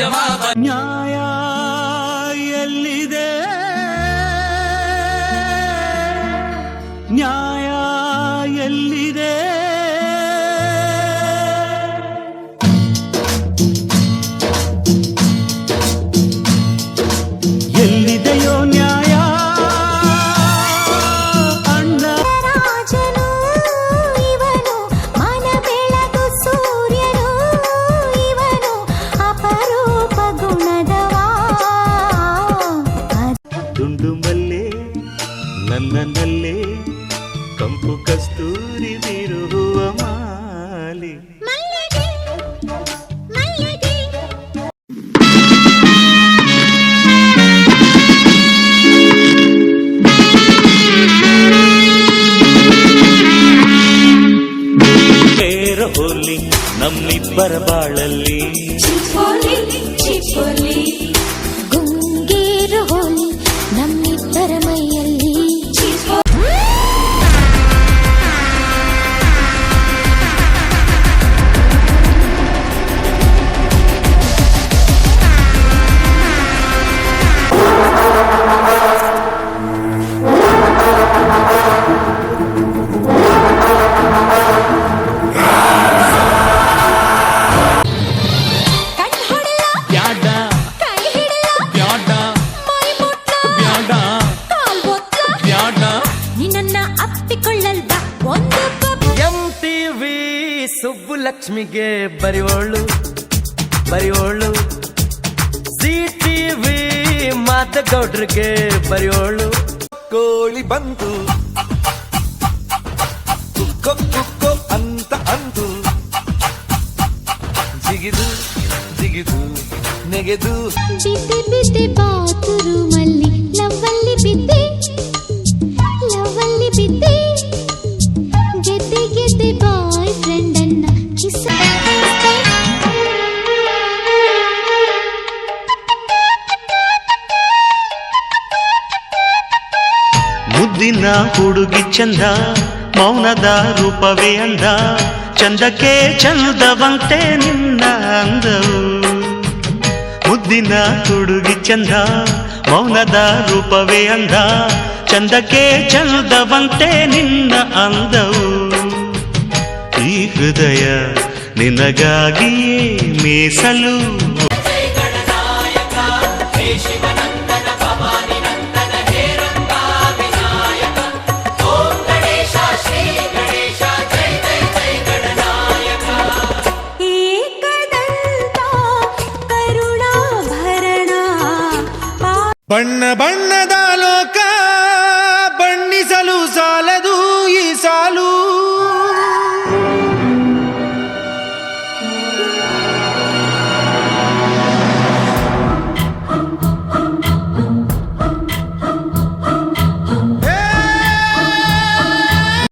ಜವಾಬ ನ್ಯಾಯ ಎಲ್ಲಿದೆ? ನ್ಯಾಯ ನನ್ನನ್ನಲ್ಲಿ ಕಂಪು ಕಸ್ತೂರಿ ಬಿರುವ ಮಾಲಿ. ಹೋಲಿ ನಮ್ಮಿಬ್ಬರ ಬಾಳಲ್ಲಿ. ಚಿಪ್ಪೋಲಿ ಚಿಪ್ಪೋಲಿ ಸುಬ್ಬುಲಕ್ಷ್ಮಿಗೆ ಬರಿವೋಳು ಬರಿವೋಳು ಸಿ ಟಿವಿ ಮಾತಗೌಡ್ರಿಗೆ ಬರಿವೋಳು ಕೋಳಿ ಬಂತು ಕುಕ್ಕೋ ಕುಕ್ಕೋ ಅಂತ ಅಂತು. ಜಿಗಿದು ಜಿಗಿದು ನೆಗೆದು. ಬಿದ್ದೆ ಬಿದ್ದೆ ಬಾತ್ರೂಮಲ್ಲಿ ಲವ್ವಲ್ಲಿ ಬಿದ್ದೆ. ಮುದ್ದಿನ ಹುಡುಗಿ ಚಂದ ಮೌನದ ರೂಪವೇ ಅಂದ ಚಂದಕ್ಕೆ ಚಂದವಂತೆ ನಿನ್ನ ಅಂದವು ಮುದ್ದಿನ ಹುಡುಗಿ ಚಂದ ಮೌನದ ರೂಪವೇ ಅಂದ ಚಂದಕ್ಕೆ ಚಂದವಂತೆ ನಿನ್ನ ಅಂದವು ಈ ಹೃದಯ ನಿನಗಾಗಿಯೇ ಮೀಸಲು ಏಕದಂತ ಬಣ್ಣ ಬಣ್ಣದ ಲೋಕ